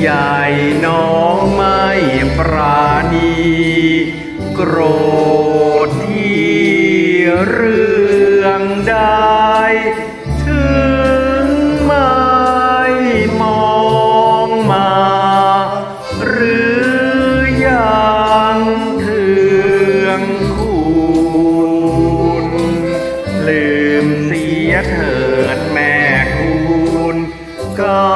ใหญ่น้องไม่ปราณี โกรธที่เรื่องได้ ถึงไม่มองมา หรือยังเถื่องคุณลืมเสียเถิดแม่คุณก็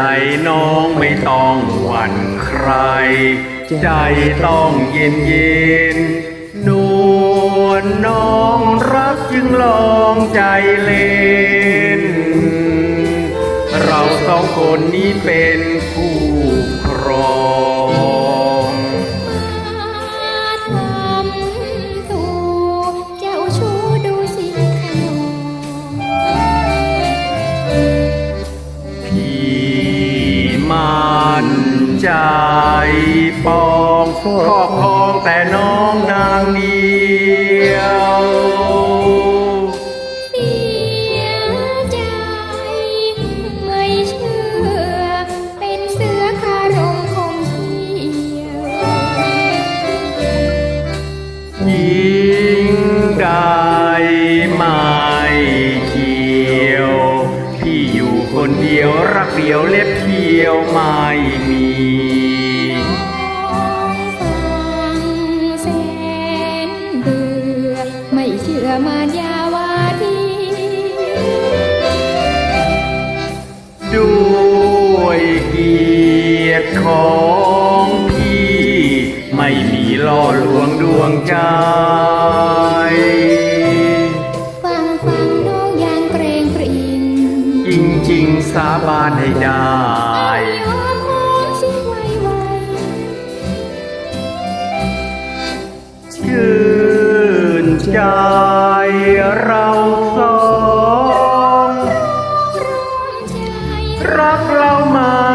นใจน้องไม่ต้องหวั่นใคร ใจต้องเย็นเย็นนวลน้องรักจึงลองใจเล่น เราสองคนนี้เป็นคู่ครอง ใจปองครอบครองแต่น้องนางเดียวเสียใจไม่เชื่อเป็นเสือคารมคงเทียวยิงได้ไม่เทียวพี่อยู่คนเดียวรักเดียวเล็บเขียวไม่มี ชื่อมารยาวาทีด้วยเกียรติของพี่ ไม่มีล่อลวงดวงใจ ฟังฟังน้องยังเกรงกริ่งจริง ๆ สาบานให้ได้ ใจเราสอง รักเรามา